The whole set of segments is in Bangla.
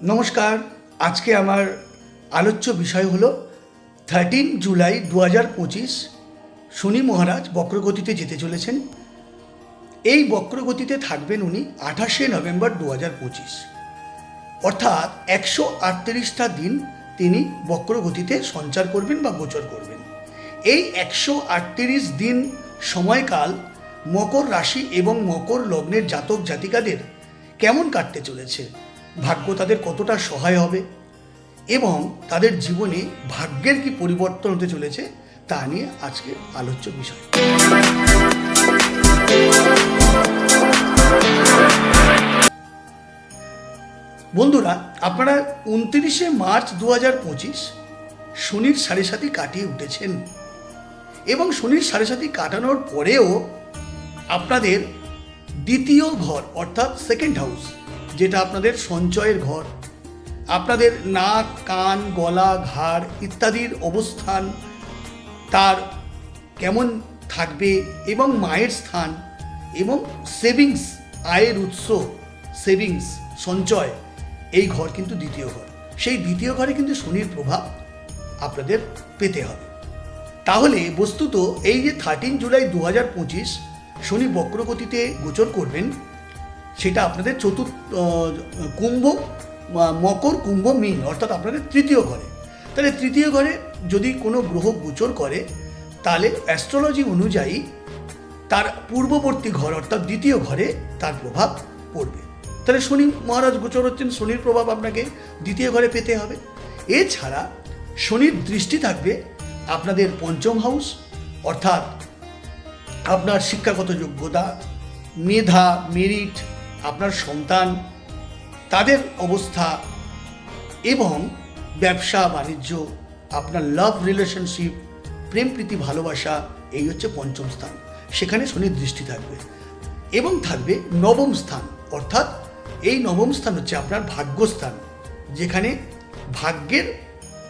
নমস্কার, আজকে আমার আলোচ্য বিষয় হলো থার্টিন জুলাই দু হাজার পঁচিশ, শনি মহারাজ বক্রগতিতে যেতে চলেছেন। এই বক্রগতিতে থাকবেন উনি আঠাশে নভেম্বর দু হাজার পঁচিশ। অর্থাৎ একশো আটত্রিশটা দিন তিনি বক্রগতিতে সঞ্চার করবেন বা গোচর করবেন। এই একশো আটত্রিশ দিন সময়কাল মকর রাশি এবং মকর লগ্নের জাতক জাতিকাদের কেমন কাটতে চলেছে? ভাগ্য তাদের কতটা সহায় হবে এবং তাদের জীবনে ভাগ্যের কি পরিবর্তন হতে চলেছে তা নিয়ে আজকে আলোচ্য বিষয়। বন্ধুরা, আপনারা উনত্রিশে মার্চ দু হাজার পঁচিশ শনির সাড়ে সাথে কাটিয়ে উঠেছেন এবং শনির সাড়ে সাথে কাটানোর পরেও আপনাদের দ্বিতীয় ঘর অর্থাৎ সেকেন্ড হাউস যেটা আপনাদের সঞ্চয়ের ঘর। আপনাদের নাক, কান, গলা, ঘাড় ইত্যাদির অবস্থান, তার কেমন থাকবে এবং মায়ের স্থান এবং সেভিংস, আয়ের উৎস, সেভিংস, সঞ্চয়, এই ঘর কিন্তু দ্বিতীয় ঘর। সেই দ্বিতীয় ঘরে কিন্তু শনির প্রভাব আপনাদের পেতে হবে। তাহলে বস্তুত এই যে থার্টিন জুলাই দু হাজার পঁচিশ, শনি বক্রগতিতে গোচর করবেন সেটা আপনাদের চতুর্থ কুম্ভ মকর, কুম্ভ, মীন, অর্থাৎ আপনাদের তৃতীয় ঘরে। তাহলে তৃতীয় ঘরে যদি কোনো গ্রহ গোচর করে, তাহলে অ্যাস্ট্রোলজি অনুযায়ী তার পূর্ববর্তী ঘর, অর্থাৎ দ্বিতীয় ঘরে তার প্রভাব পড়বে। তাহলে শনি মহারাজ গোচর হচ্ছেন, শনির প্রভাব আপনাকে দ্বিতীয় ঘরে পেতে হবে। এছাড়া শনির দৃষ্টি থাকবে আপনাদের পঞ্চম হাউস অর্থাৎ আপনার শিক্ষাগত যোগ্যতা, মেধা মেরিট আপনার সন্তান, তাদের অবস্থা এবং ব্যবসা, বাণিজ্য, আপনার লাভ রিলেশনশিপ প্রেম প্রীতি, ভালোবাসা, এই হচ্ছে পঞ্চম স্থান। সেখানে শনির দৃষ্টি থাকবে এবং থাকবে নবম স্থান। অর্থাৎ এই নবম স্থান হচ্ছে আপনার ভাগ্যস্থান, যেখানে ভাগ্যের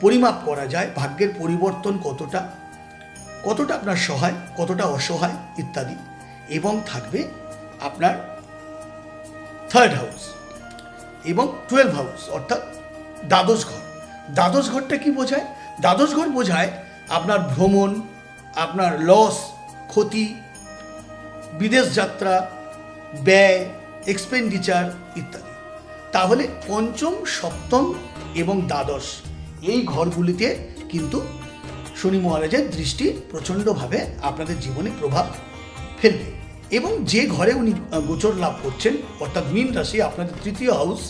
পরিমাপ করা যায়, ভাগ্যের পরিবর্তন কতটা কতটা আপনার সহায়, কতটা অসহায় ইত্যাদি এবং থাকবে আপনার থার্ড হাউস এবং টুয়েলভ হাউস, অর্থাৎ দ্বাদশ ঘর। দ্বাদশ ঘরটা কি বোঝায়? দ্বাদশ ঘর বোঝায় আপনার ভ্রমণ, আপনার লস, ক্ষতি, বিদেশ যাত্রা, ব্যয় এক্সপেন্ডিচার ইত্যাদি। তাহলে পঞ্চম, সপ্তম এবং দ্বাদশ এই ঘরগুলিতে কিন্তু শনি মহারাজের দৃষ্টি প্রচণ্ডভাবে আপনাদের জীবনে প্রভাব ফেলবে। এবং যে ঘরে উনি গোচর লাভ করছেন, অর্থাৎ মীন রাশি, আপনাদের তৃতীয় হাউস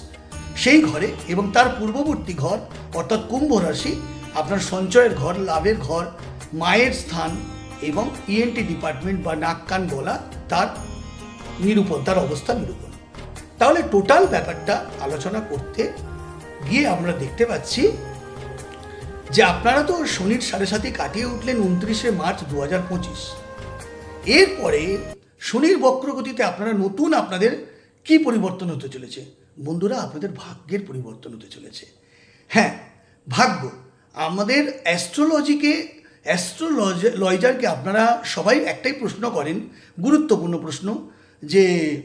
সেই ঘরে এবং তার পূর্ববর্তী ঘর, অর্থাৎ কুম্ভ রাশি, আপনার সঞ্চয়ের ঘর, লাভের ঘর, মায়ের স্থান এবং ইএনটি ডিপার্টমেন্ট বা নাক কান গলা, তার নিরূপণ, তার অবস্থা নিরূপণ। তাহলে টোটাল ব্যাপারটা আলোচনা করতে গিয়ে আমরা দেখতে পাচ্ছি যে আপনারা তো শনির সাড়ে সাথে কাটিয়ে উঠলেন উনত্রিশে মার্চ দু হাজার পঁচিশ। এরপরে শনির বক্রগতিতে আপনারা নতুন আপনাদের কি পরিবর্তন হতে চলেছে? বন্ধুরা, আপনাদের ভাগ্যের পরিবর্তন হতে চলেছে। হ্যাঁ ভাগ্য। আমাদের অ্যাস্ট্রোলজিকে অ্যাস্ট্রোলজারকে আপনারা সবাই একটাই প্রশ্ন করেন, গুরুত্বপূর্ণ প্রশ্ন, যে,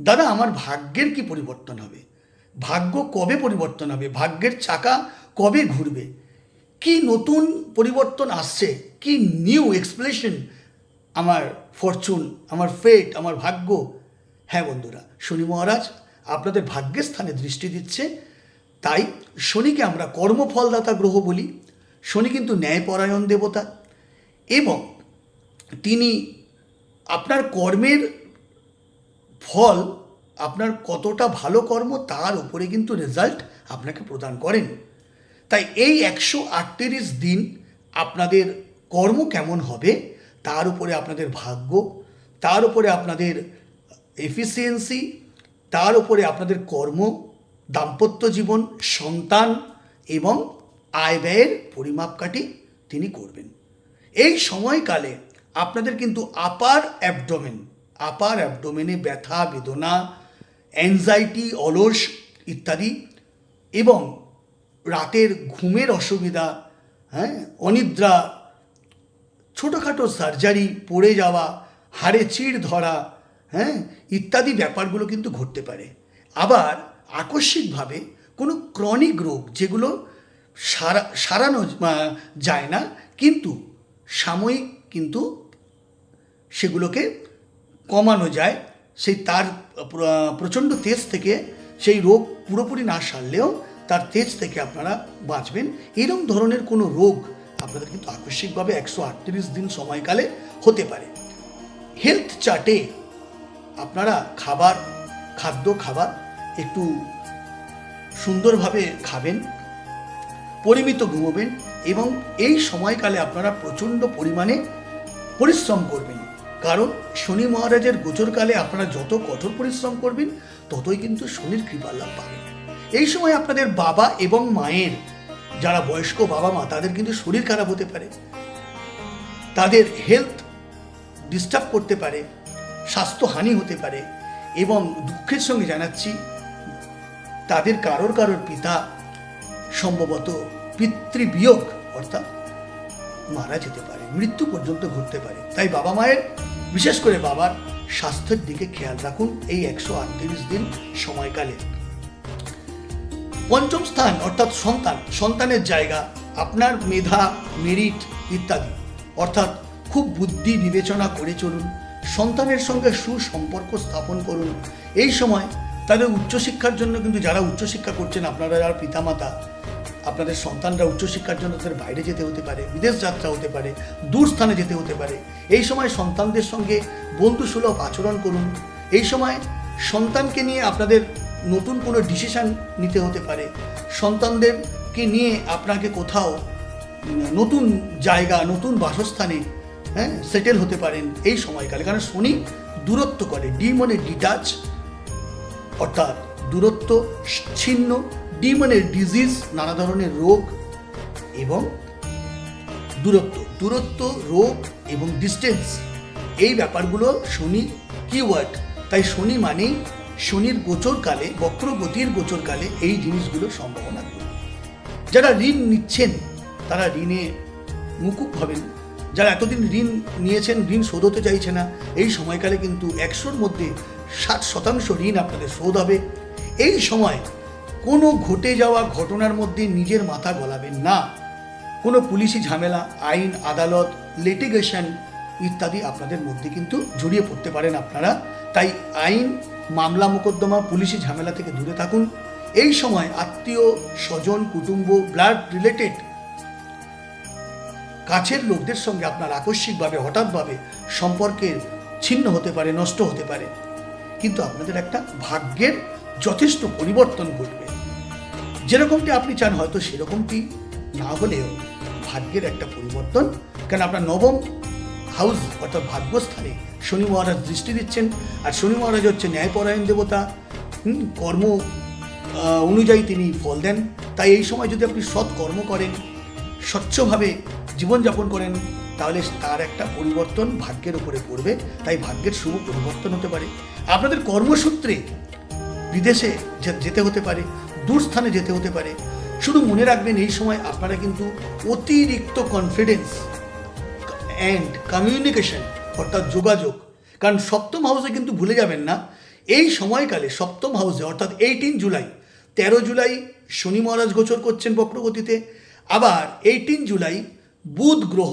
দাদা, আমার ভাগ্যের কি পরিবর্তন হবে? ভাগ্য কবে পরিবর্তন হবে? ভাগ্যের চাকা কবে ঘুরবে? কি নতুন পরিবর্তন আসছে? কি নিউ এক্সপ্লেশন আমার ফরচুন আমার ফেট আমার ভাগ্য। হ্যাঁ বন্ধুরা, শনি মহারাজ আপনাদের ভাগ্যের স্থানে দৃষ্টি দিচ্ছে। তাই শনিকে আমরা কর্মফলদাতা গ্রহ বলি। শনি কিন্তু ন্যায়পরায়ণ দেবতা এবং তিনি আপনার কর্মের ফল, আপনার কতটা ভালো কর্ম তার উপরে কিন্তু রেজাল্ট আপনাকে প্রদান করেন। তাই এই একশো আটত্রিশ দিন আপনাদের কর্ম কেমন হবে তার উপরে আপনাদের ভাগ্য, তার উপরে আপনাদের এফিসিয়েন্সি তার উপরে আপনাদের কর্ম, দাম্পত্য জীবন, সন্তান এবং আয় ব্যয়ের পরিমাপকাঠি তিনি করবেন। এই সময়কালে আপনাদের কিন্তু আপার অ্যাবডোমেন আপার অ্যাবডোমেনে ব্যথা, বেদনা অ্যাংজাইটি অলস ইত্যাদি এবং রাতের ঘুমের অসুবিধা হ্যাঁ অনিদ্রা ছোটোখাটো সার্জারি পড়ে যাওয়া, হাড়ে চিড় ধরা হ্যাঁ ইত্যাদি ব্যাপারগুলো কিন্তু ঘটতে পারে। আবার আকস্মিকভাবে কোনো ক্রনিক রোগ যেগুলো সারা, সারানো যায় না, কিন্তু সাময়িক কিন্তু সেগুলোকে কমানো যায়, সেই তার প্রচণ্ড তেজ থেকে সেই রোগ পুরোপুরি না সারলেও তার তেজ থেকে আপনারা বাঁচবেন। এরকম ধরনের কোনো রোগ আপনাদের কিন্তু আকস্মিকভাবে একশো আটত্রিশ দিন সময়কালে হতে পারে। হেলথ চার্টে আপনারা খাবার, খাদ্য, খাবার একটু সুন্দরভাবে খাবেন, পরিমিত ঘুমোবেন এবং এই সময়কালে আপনারা প্রচণ্ড পরিমাণে পরিশ্রম করবেন। কারণ শনি মহারাজের গোচরকালে আপনারা যত কঠোর পরিশ্রম করবেন, ততই কিন্তু শনির কৃপা লাভ পাবেন। এই সময় আপনাদের বাবা এবং মায়ের যারা বয়স্ক বাবা মা, তাদের কিন্তু শরীর খারাপ হতে পারে। তাদের হেলথ ডিস্টার্ব করতে পারে, স্বাস্থ্যহানি হতে পারে এবং দুঃখের সঙ্গে জানাচ্ছি, তাদের কারোর কারোর পিতা সম্ভবত পিতৃবিয়োগ, অর্থাৎ মারা যেতে পারে, মৃত্যু পর্যন্ত ঘটতে পারে। তাই বাবা মায়ের, বিশেষ করে বাবার স্বাস্থ্যের দিকে খেয়াল রাখুন এই একশো আটত্রিশ দিন সময়কালে। পঞ্চম স্থান, অর্থাৎ সন্তান, সন্তানের জায়গা, আপনার মেধা মেরিট ইত্যাদি। অর্থাৎ খুব বুদ্ধি বিবেচনা করে চলুন, সন্তানের সঙ্গে সুসম্পর্ক স্থাপন করুন। এই সময় তাদের উচ্চশিক্ষার জন্য কিন্তু যারা উচ্চশিক্ষা করছেন, আপনারা যারা পিতামাতা, আপনাদের সন্তানরা উচ্চশিক্ষার জন্য তাদের বাইরে যেতে হতে পারে, বিদেশ যাত্রা হতে পারে, দূর স্থানে যেতে হতে পারে। এই সময় সন্তানদের সঙ্গে বন্ধুসুলভ আচরণ করুন। এই সময় সন্তানকে নিয়ে আপনাদের নতুন কোনো ডিসিশন নিতে হতে পারে। সন্তানদেরকে নিয়ে আপনাকে কোথাও নতুন জায়গা, নতুন বাসস্থানে হ্যাঁ সেটেল হতে পারেন এই সময়কালে। কারণ শনি দূরত্ব করে ডি মানে ডিটাচ অর্থাৎ দূরত্ব, ছিন্ন। ডি মানে ডিজিজ নানা ধরনের রোগ এবং দূরত্ব। দূরত্ব, রোগ এবং ডিস্টেন্স এই ব্যাপারগুলো শনি কিওয়ার্ড তাই শনি মানেই শনির গোচরকালে, বক্রগতির গোচরকালে এই জিনিসগুলোর সম্ভাবনা যারা ঋণ নিচ্ছেন, তারা ঋণে মুকুব হবেন। যারা এতদিন ঋণ নিয়েছেন, ঋণ শোধ হতে চাইছে না, এই সময়কালে কিন্তু একশোর মধ্যে ষাট শতাংশ ঋণ আপনাদের শোধ হবে। এই সময় কোনো ঘটে যাওয়া ঘটনার মধ্যে নিজের মাথা গলাবেন না। কোনো পুলিশি ঝামেলা, আইন, আদালত লিটিগেশন ইত্যাদি আপনাদের মধ্যে কিন্তু জড়িয়ে পড়তে পারেন আপনারা। তাই আইন মামলা মোকদ্দমা পুলিশি ঝামেলা থেকে দূরে থাকুন। এই সময় আত্মীয়, স্বজন, কুটুম্ব, ব্লাড রিলেটেড কাছের লোকদের সঙ্গে আপনার আকস্মিকভাবে, হঠাৎভাবে সম্পর্কের ছিন্ন হতে পারে, নষ্ট হতে পারে। কিন্তু আপনাদের একটা ভাগ্যের যথেষ্ট পরিবর্তন ঘটবে। যেরকমটি আপনি চান, হয়তো সেরকমটি না হলেও ভাগ্যের একটা পরিবর্তন। কারণ আপনার নবম হাউস অর্থাৎ ভাগ্যস্থানে শনি মহারাজ দৃষ্টি দিচ্ছেন, আর শনি মহারাজ হচ্ছে ন্যায়পরায়ণ দেবতা। কর্ম অনুযায়ী তিনি ফল দেন। তাই এই সময় যদি আপনি সৎ কর্ম করেন, স্বচ্ছভাবে জীবনযাপন করেন, তাহলে তার একটা পরিবর্তন ভাগ্যের উপরে পড়বে। তাই ভাগ্যের শুভ পরিবর্তন হতে পারে। আপনাদের কর্মসূত্রে বিদেশে যেতে হতে পারে, দূর স্থানে যেতে হতে পারে। শুধু মনে রাখবেন, এই সময় আপনারা কিন্তু অতিরিক্ত কনফিডেন্স অ্যান্ড কমিউনিকেশন অর্থাৎ যোগাযোগ। কারণ সপ্তম হাউসে কিন্তু ভুলে যাবেন না, এই সময়কালে সপ্তম হাউসে অর্থাৎ এইটিন জুলাই, তেরো জুলাই শনি মহারাজ গোচর করছেন বক্রগতিতে, আবার এইটিন জুলাই বুধ গ্রহ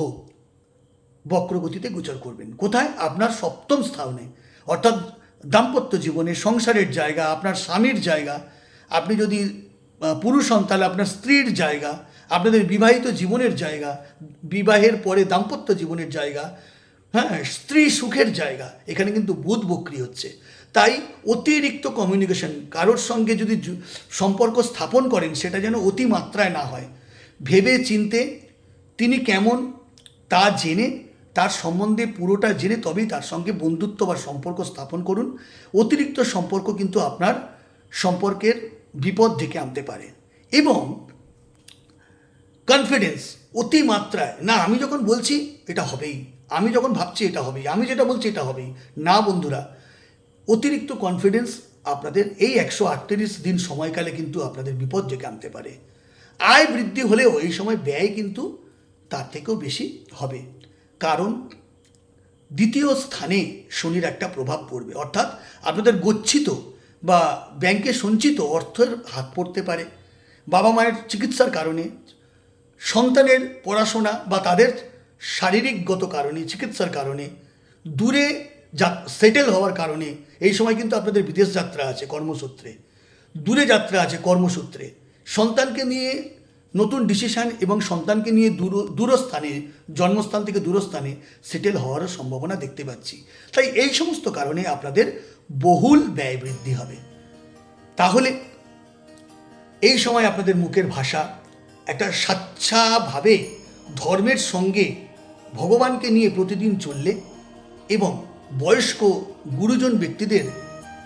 বক্রগতিতে গোচর করবেন। কোথায়? আপনার সপ্তম স্থানে। অর্থাৎ দাম্পত্য জীবনে, সংসারের জায়গা, আপনার স্বামীর জায়গা, আপনি যদি পুরুষ হন, তাহলে আপনার স্ত্রীর জায়গা, আপনাদের বিবাহিত জীবনের জায়গা, বিবাহের পরে দাম্পত্য জীবনের জায়গা হ্যাঁ স্ত্রী সুখের জায়গা। এখানে কিন্তু বুধ বক্রি হচ্ছে। তাই অতিরিক্ত কমিউনিকেশন কারোর সঙ্গে যদি সম্পর্ক স্থাপন করেন, সেটা যেন অতিমাত্রায় না হয়। ভেবে চিনতে তিনি কেমন, তা জেনে, তার সম্বন্ধে পুরোটা জেনে তবেই তার সঙ্গে বন্ধুত্ব বা সম্পর্ক স্থাপন করুন। অতিরিক্ত সম্পর্ক কিন্তু আপনার সম্পর্কের বিপদ ডেকে আনতে পারে। এবং কনফিডেন্স অতিমাত্রায়, না, আমি যখন বলছি, এটা হবেই। আমি যখন ভাবছি এটা হবেই, আমি যেটা বলছি এটা হবেই। না বন্ধুরা, অতিরিক্ত কনফিডেন্স আপনাদের এই একশো আটত্রিশ দিন সময়কালে কিন্তু আপনাদের বিপদ ডেকে আনতে পারে। আয় বৃদ্ধি হলেও এই সময় ব্যয় কিন্তু তার থেকেও বেশি হবে। কারণ দ্বিতীয় স্থানে শনির একটা প্রভাব পড়বে। অর্থাৎ আপনাদের গচ্ছিত বা ব্যাংকে সঞ্চিত অর্থের হাত পড়তে পারে। বাবা মায়ের চিকিৎসার কারণে সন্তানের পড়াশোনা বা তাদের শারীরিকগত কারণে, চিকিৎসার কারণে, দূরে যা সেটেল হওয়ার কারণে, এই সময় কিন্তু আপনাদের বিদেশ যাত্রা আছে কর্মসূত্রে। দূরে যাত্রা আছে কর্মসূত্রে। সন্তানকে নিয়ে নতুন ডিসিশন এবং সন্তানকে নিয়ে দূর, দূরস্থানে, জন্মস্থান থেকে দূরস্থানে সেটেল হওয়ারও সম্ভাবনা দেখতে পাচ্ছি। তাই এই সমস্ত কারণে আপনাদের বহুল ব্যয় বৃদ্ধি হবে। তাহলে এই সময় আপনাদের মুখের ভাষা একটা স্বাচ্ছাভাবে ধর্মের সঙ্গে ভগবানকে নিয়ে প্রতিদিন চললে এবং বয়স্ক গুরুজন ব্যক্তিদের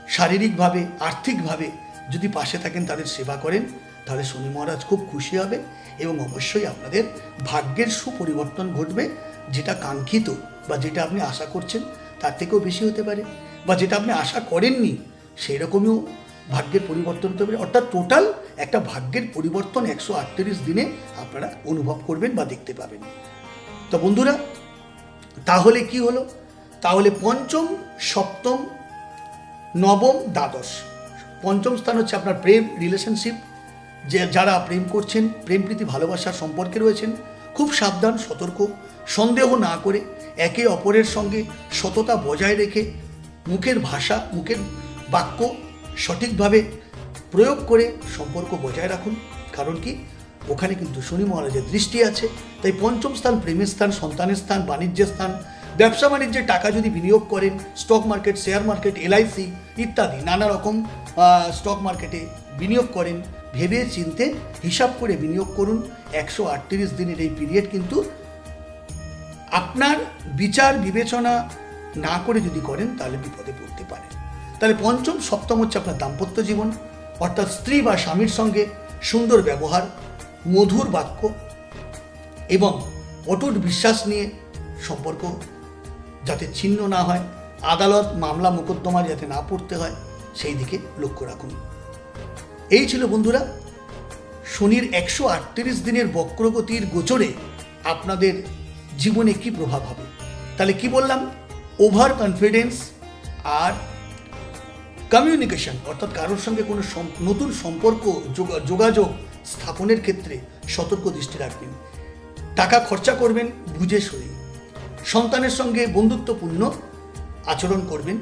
শারীরিকভাবে, আর্থিকভাবে যদি পাশে থাকেন, তাদের সেবা করেন, তাহলে শনি মহারাজ খুব খুশি হবে এবং অবশ্যই আপনাদের ভাগ্যের সুপরিবর্তন ঘটবে। যেটা কাঙ্ক্ষিত বা যেটা আপনি আশা করছেন, তার থেকেও বেশি হতে পারে। বা যেটা আপনি আশা করেননি সেই রকমও ভাগ্যের পরিবর্তন হতে পারে অর্থাৎ টোটাল একটা ভাগ্যের পরিবর্তন একশো আটত্রিশ দিনে আপনারা অনুভব করবেন বা দেখতে পাবেন। তো বন্ধুরা, তাহলে কি হলো? তাহলে পঞ্চম, সপ্তম, নবম, দ্বাদশ। পঞ্চম স্থান হচ্ছে আপনার প্রেম রিলেশনশিপ যে যারা প্রেম করছেন, প্রেম প্রীতি, ভালোবাসার সম্পর্কে রয়েছেন, খুব সাবধান, সতর্ক, সন্দেহ না করে একে অপরের সঙ্গে সততা বজায় রেখে মুখের ভাষা, মুখের বাক্য সঠিকভাবে প্রয়োগ করে সম্পর্ক বজায় রাখুন, কারণ কি? ওখানে কিন্তু শনি মহারাজের দৃষ্টি আছে, তাই পঞ্চম স্থান, প্রেমের স্থান, সন্তানের স্থান, বাণিজ্যের স্থান, ব্যবসা বাণিজ্যে টাকা যদি বিনিয়োগ করেন stock market share market LIC ইত্যাদি নানা রকম স্টক মার্কেটে বিনিয়োগ করেন ভেবে চিনতে হিসাব করে বিনিয়োগ করুন। একশো আটত্রিশ দিনের এই পিরিয়ড কিন্তু আপনার বিচার, বিবেচনা না করে যদি করেন, তাহলে বিপদে পড়তে পারেন। তাহলে পঞ্চম, সপ্তম হচ্ছে আপনার দাম্পত্য জীবন, অর্থাৎ স্ত্রী বা স্বামীর সঙ্গে সুন্দর ব্যবহার, মধুর বাক্য এবং অটুট বিশ্বাস নিয়ে সম্পর্ক যাতে ছিন্ন না হয়, আদালত মামলা মোকদ্দমা যাতে না পড়তে হয়, সেই দিকে লক্ষ্য রাখুন। এই ছিল বন্ধুরা, শনির একশো আটত্রিশ দিনের বক্রগতির গোচরে আপনাদের জীবনে কি প্রভাব হবে? তাহলে কি বললাম? ওভার কনফিডেন্স আর কমিউনিকেশন অর্থাৎ কারোর সঙ্গে কোনো নতুন সম্পর্ক যোগাযোগ স্থাপনের ক্ষেত্রে সতর্ক দৃষ্টি রাখবেন। টাকা খরচা করবেন, বুঝে সয়ে সন্তানের সঙ্গে বন্ধুত্বপূর্ণ আচরণ করবেন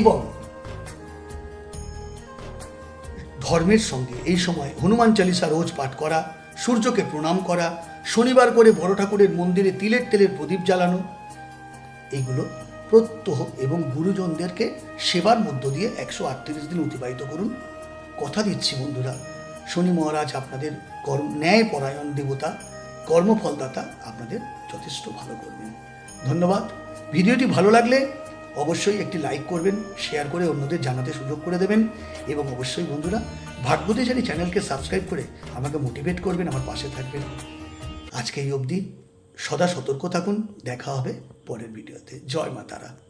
এবং ধর্মের সঙ্গে এই সময় হনুমান চালিসা রোজ পাঠ করা, সূর্যকে প্রণাম করা, শনিবার করে বড় ঠাকুরের মন্দিরে তিলের তেলের প্রদীপ জ্বালানো এইগুলো প্রত্যহ এবং গুরুজনদেরকে সেবার মধ্য দিয়ে একশো আটত্রিশ দিন অতিবাহিত করুন। কথা দিচ্ছি বন্ধুরা, শনি মহারাজ আপনাদের কর্ম ন্যায় পরায়ণ দেবতা, কর্মফলদাতা আপনাদের যথেষ্ট ভালো করবেন। ধন্যবাদ। ভিডিওটি ভালো লাগলে অবশ্যই একটি লাইক করবেন, শেয়ার করে অন্যদের জানাতে সুযোগ করে দেবেন এবং অবশ্যই বন্ধুরা ভাগ্যদেশারি চ্যানেলকে সাবস্ক্রাইব করে আমাকে মোটিভেট করবেন, আমার পাশে থাকবেন। আজকে এই অবধি সদা সতর্ক থাকুন, দেখা হবে পরের ভিডিওতে। জয় মা তারা।